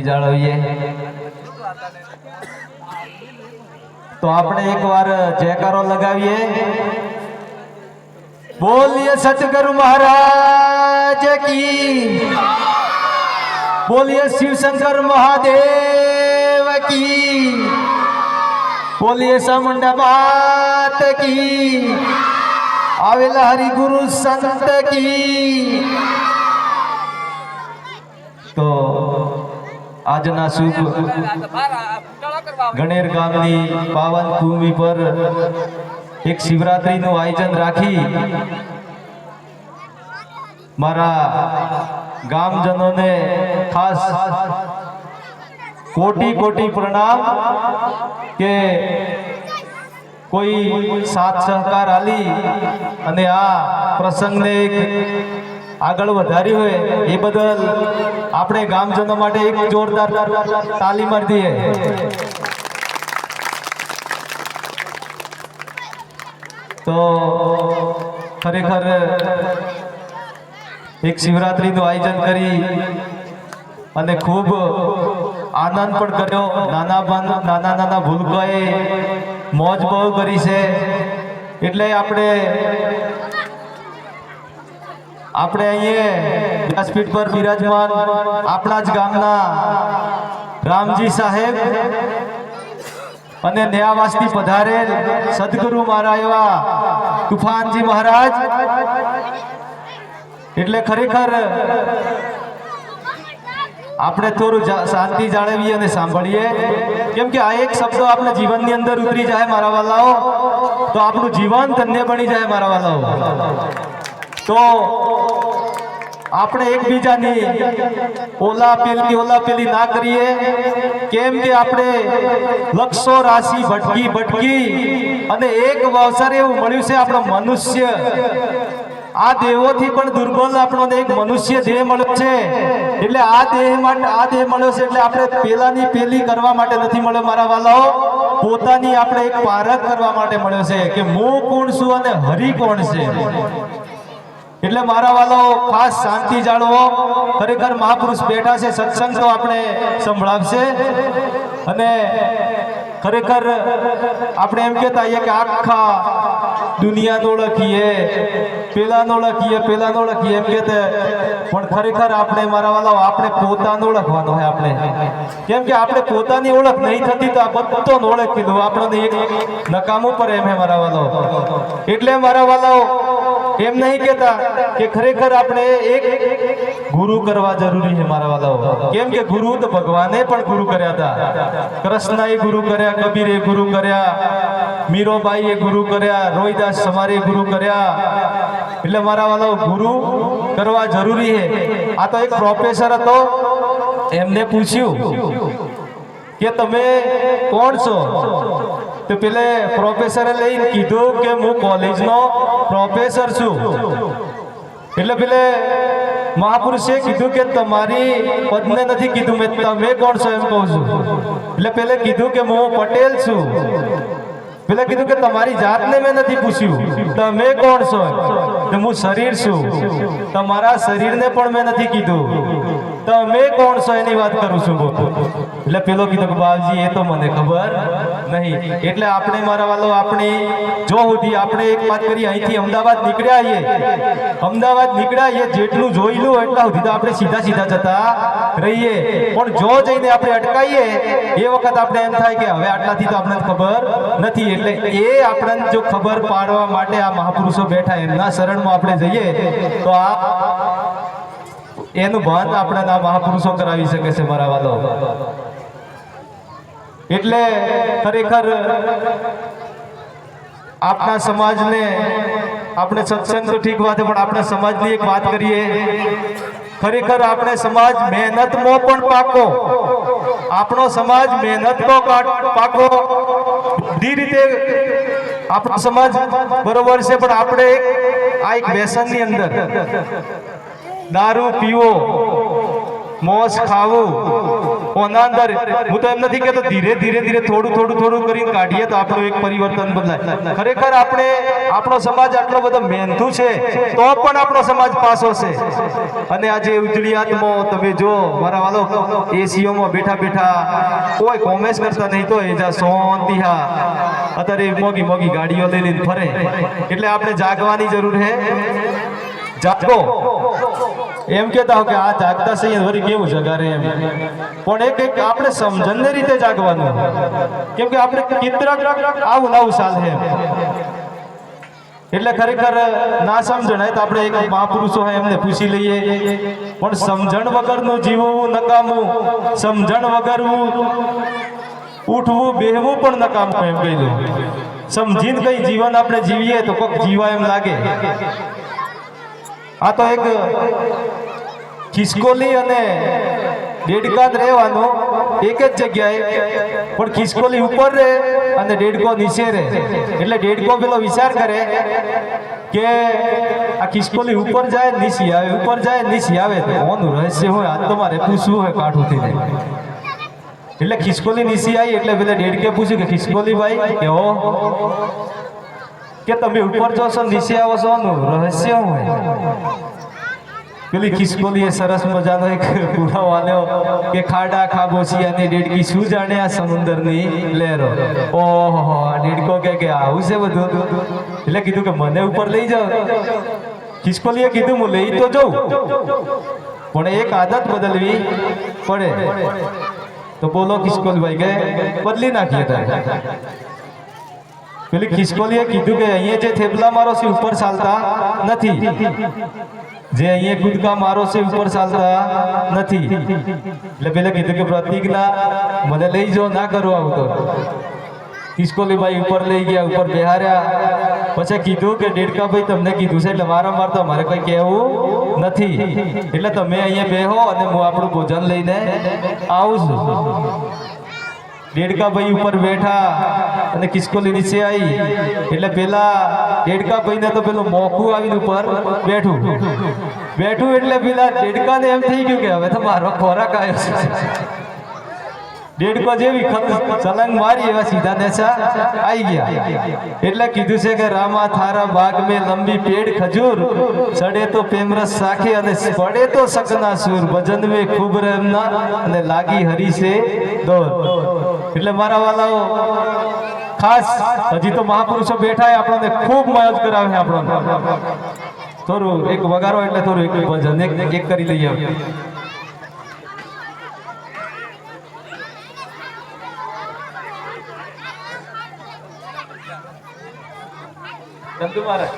જાળવીએ તો આપણે એકવાર જયકારો લગાવીએ બોલીએ સતગુરુ મહારાજ કી બોલીએ શિવશંકર મહાદેવ કી બોલીએ ચામુંડા માત કી આવેલા હરિગુરુ સંત કી તો આજના શુભ ગણેર ગામની પાવન ભૂમિ પર એક શિવરાત્રીનું આયોજન રાખી મારા ગામજનોને ખાસ કોટી કોટી પ્રણામ કે કોઈ સાથ સહકાર આલી અને આ પ્રસંગને એક આગળ વધારી હોય, એ બદલ આપણે ગામજનો માટે એક જોરદાર તાલી મારી તો ખરેખર એક શિવરાત્રીનું આયોજન કરી અને ખૂબ આનંદ પણ કર્યો. નાના નાના નાના ભૂલકોએ મોજ બહુ કરી છે. એટલે આપણે આપણે અહીંયા વ્યાસપીઠ પર બિરાજમાન આપણા જ ગામના રામજી સાહેબ અને ન્યાવાસથી પધારેલ સદગુરુ મારા એવા તુફાનજી મહારાજ. એટલે ખરેખર આપણે થોડું શાંતિ જાળવીએ અને સાંભળીએ. કેમ કે આ એક શબ્દ આપણે જીવનની અંદર ઉતરી જાય મારા વાલાઓ. તો આપણું જીવન ધન્ય બની જાય મારા વાલાઓ. તો આપણે એકબીજાની ઓલા પેલી ઓલા પેલી ના કરીએ કેમ કે આપણે લક્ષો રાશિ ભટકી ભટકી અને એક અવસર એવું મળ્યું છે આપણો મનુષ્ય. આ દેહોથી પણ દુર્બળ આપણો એક મનુષ્ય દેહ મળ્યો છે. એટલે આ દેહ માટે, આ દેહ મળ્યો છે એટલે આપણે પેલાની પેલી કરવા માટે નથી મળ્યો મારા વાલાઓ પોતાની આપણે એક પારખ કરવા માટે મળ્યો છે કે હું કોણ છું અને હરિ કોણ છે? એટલે મારા વાલો, ખાસ શાંતિ જાળવો. ખરેખર મહાપુરુષ બેઠા છે, સત્સંગ તો આપણે સંભળાવશે. અને ખરેખર આપણે એમ કહેતા હોઈએ કે આખા દુનિયાને ઓળખીએ. પેલાને ઓળખીએ પેલાને ઓળખીએ એમ કહેતા. પણ ખરેખર આપણે, મારા વાલાઓ આપણે પોતાને ઓળખવાનો હોય આપણે. કેમ કે આપણે પોતાની ઓળખ નહીં થતી તો આ બધો ઓળખ કીધું આપણને એક નકામું પર એમ હે મારા વાલાઓ એટલે મારા વાલાઓ એમ નહીં કહેતા કે ખરેખર આપણે એક ગુરુ કરવા જરૂરી છે મારા વાલાઓ. કેમ કે ગુરુ તો ભગવાને પણ ગુરુ કર્યા હતા. કૃષ્ણએ ગુરુ કર્યા, કબીરે ગુરુ કર્યા, મીરોબાઈએ ગુરુ કર્યા, રોહિદાસ સમારે ગુરુ કર્યા. એટલે મારા વાલાઓ, ગુરુ કરવા જરૂરી છે. આ તો એક પ્રોફેસર હતો. એમને પૂછ્યું કે તમે કોણ છો? તો પેલે પ્રોફેસરે લઈને કીધું કે હું કોલેજનો પ્રોફેસર છું. એટલે પેલે મહાપુરુષે કીધું કે તમારી પદને નથી કીધું. મેં તમે કોણ છો એમ કહું છું. એટલે પેલે કીધું કે હું પટેલ છું. પેલે કીધું કે તમારી જાતને મેં નથી પૂછ્યું. તમે કોણ છો? તો હું શરીર છું. તમારા શરીરને પણ મેં નથી કીધું. તમે કોણ છો એની વાત કરું છું એટલે પેલો કીધો કે બાપજી, એ તો મને ખબર નહીં. એટલે આપણે મારા વાલો, આપણે જો સુધી આપણે એક વાત કરીએ, અહીંથી અમદાવાદ નીકળ્યા આવીએ અમદાવાદ નીકળ્યા છીએ, જેટલું જોયેલું એટલા સુધી તો આપણે સીધા સીધા જતા રહીએ. પણ જો જઈને આપણે અટકાઈએ, એ વખત આપણે એમ થાય કે હવે આટલાથી તો આપણને ખબર નથી. એટલે એ આપણને જો ખબર પાડવા માટે આ મહાપુરુષો બેઠા એમના શરણમાં આપણે જઈએ, તો આ એનું ભાન આપણા મહાપુરુષો કરાવી શકે છે મારા વાલો. એટલે ખરેખર આપણા સમાજને આપણે સત્સંગ તો ઠીક વાત પણ આપણા સમાજની એક વાત કરીએ. ખરેખર આપણે સમાજ મહેનતમાં પણ પાકો. આપણો સમાજ મહેનતમાં પાકો બધી રીતે આપણો સમાજ બરોબર છે, પણ આપણે આ એક વ્યસનની અંદર દારૂ પીવો મોસ ખાવું. કોના અંદર હું તો એમ નથી કહેતો, ધીરે ધીરે ધીરે થોડું થોડું થોડું કરીને કાઢીએ તો આપણું એક પરિવર્તન બદલાય. ખરેખર આપણે, આપણો સમાજ આટલો બધો મહેનતુ છે, તો પણ આપણો સમાજ પાસો છે. અને આજે ઉજળી આત્મો તમે જો, મારા વાલો, એસીઓમાં બેઠા બેઠા, કોઈ કોમેસ કરતા નહીં તો એ જા શાંતિ હા. અત્યારે મોગી મોગી ગાડીઓ લઈ લઈને ફરે. એટલે આપણે જાગવાની જરૂર છે જાગો. એમ કેતા હો કે આ જાગતા સહી વળી કેવું જગારે એમ. પણ એક એક આપણે સમજણને રીતે જાગવાનું. કેમ કે આપણે કિતરક આવું લાવું ચાલે એટલે ખરેખર ના સમજણાય તો આપણે એક મહાપુરુષો હોય એમને પૂછી લઈએ. પણ સમજણ વગરનું જીવવું નકામું. સમજણ વગરવું ઉઠવું, બેહવું પણ નકામું એમ કહી દઉં. સમજીને કઈ જીવન આપણે જીવીએ તો કોઈક જીવા એમ લાગે. આ તો એક ખિસકોલી અને ડેડકાત રહેવાનો, એક જ જગ્યાએ. પણ ખિસકોલી ઉપર રહે અને ડેડકો નીચે રહે. એટલે ડેડકો પેલો વિચાર કરે કે આ ખિસકોલી ઉપર જાય નીચે આવે, ઉપર જાય નીચે આવે ઓનું રહસ્ય હોય? આ તો મારે પૂછવું હોય કાઠુંથી એટલે ખિસકોલી નીચે આવી, એટલે પેલા ડેડકે પૂછ્યું કે ખિસકોલી ભાઈ કેવો કે તમે ઉપર જશો નીચે આવો છો આનું રહસ્ય હોય. પેલી ખિસકોલી સરસ મજાનો એક પુરાવો આલ્યો કે ખાડા ખાબોચિયાની ડેડકી શું જાણે આ સમુદ્રની લહેરો. ઓહો, આ ડેડકો કે કે આવું છે બધું. એટલે કીધું કે મને ઉપર લઈ જાઓ. ખિસકોલીએ કીધું, હું લઈ તો જાઉં. પણ એક આદત બદલવી પડે. તો બોલો ખિસકોલીભાઈ કે બદલી નાખીએ તારે. પેલી ખિસકોલીએ કીધું કે અહીંયા જે થેપલા મારો છે, ઉપર ચાલતા નથી. જે અહીંયા કૂદકા મારો છે, ઉપર ચાલતા નથી. એટલે પેલે કીધું કે, પ્રતિજ્ઞા, મને લઈ જાઓ, ના કરો આવું તો. ખિસકોલી ભાઈ ઉપર લઈ ગયા, ઉપર બેહાર્યા. પછી કીધું કે ડેડકા ભાઈ તમને કીધું છે, એટલે વારંવાર તો મારે કંઈ કહેવું નથી. એટલે તમે અહીંયા બેહો અને હું આપણું ભોજન લઈને આવું છું. ડેડકા ભાઈ ઉપર બેઠા અને કિસકોલી નીચે આવી એટલે પેલા ડેડકા ભાઈને તો પેલું મોખું આવીને ઉપર બેઠું. બેઠું એટલે પેલા ડેડકાને એમ થઈ ગયું કે હવે તો મારો ખોરાક આવ્યો છે. ડેડકો જેવી સલંગ મારી એવા સીધા નેસા આવી ગયા. એટલે કીધું છે કે, રામા, થારા બાગ મેં લંબી પેડ ખજૂર, સડે તો પ્રેમરસ સાખે અને પડે તો સકના સુર, ભજન મે ખૂબ રહેમના અને લાગી હરી છે દોર. એટલે મારા વાલાઓ, ખાસ હજી તો મહાપુરુષો બેઠા આપણને ખૂબ મદદ કરાવે આપણને. થોડું એક વગારો એટલે થોડું એક ભજન એક કરી લઈએ. ચંદુ મહારાજ.